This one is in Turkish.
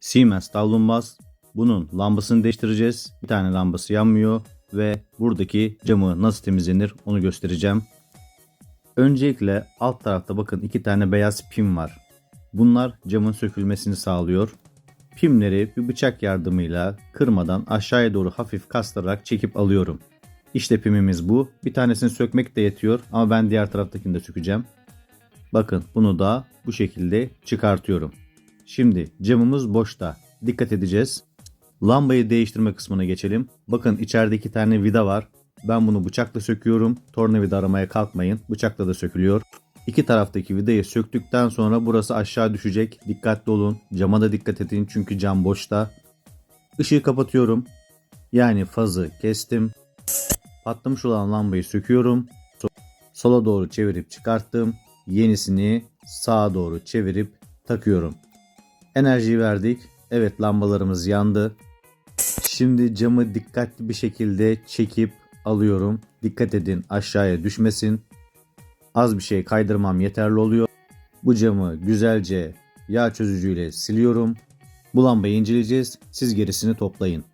Siemens davlumbaz. Bunun lambasını değiştireceğiz. Bir tane lambası yanmıyor ve buradaki camı nasıl temizlenir onu göstereceğim. Öncelikle alt tarafta bakın iki tane beyaz pim var. Bunlar camın sökülmesini sağlıyor. Pimleri bir bıçak yardımıyla kırmadan aşağıya doğru hafif kastırarak çekip alıyorum. İşte pimimiz bu. Bir tanesini sökmek de yetiyor ama ben diğer taraftakini de sökeceğim. Bakın bunu da bu şekilde çıkartıyorum. Şimdi camımız boşta. Dikkat edeceğiz. Lambayı değiştirme kısmına geçelim. Bakın içeride iki tane vida var. Ben bunu bıçakla söküyorum. Tornavida aramaya kalkmayın. Bıçakla da sökülüyor. İki taraftaki vidayı söktükten sonra burası aşağı düşecek. Dikkatli olun. Cama da dikkat edin çünkü cam boşta. Işığı kapatıyorum. Yani fazı kestim. Patlamış olan lambayı söküyorum. So- Sola doğru çevirip çıkarttım. Yenisini sağa doğru çevirip takıyorum. Enerjiyi verdik. Evet lambalarımız yandı. Şimdi camı dikkatli bir şekilde çekip alıyorum. Dikkat edin aşağıya düşmesin. Az bir şey kaydırmam yeterli oluyor. Bu camı güzelce yağ çözücüyle siliyorum. Bu lambayı inceleyeceğiz. Siz gerisini toplayın.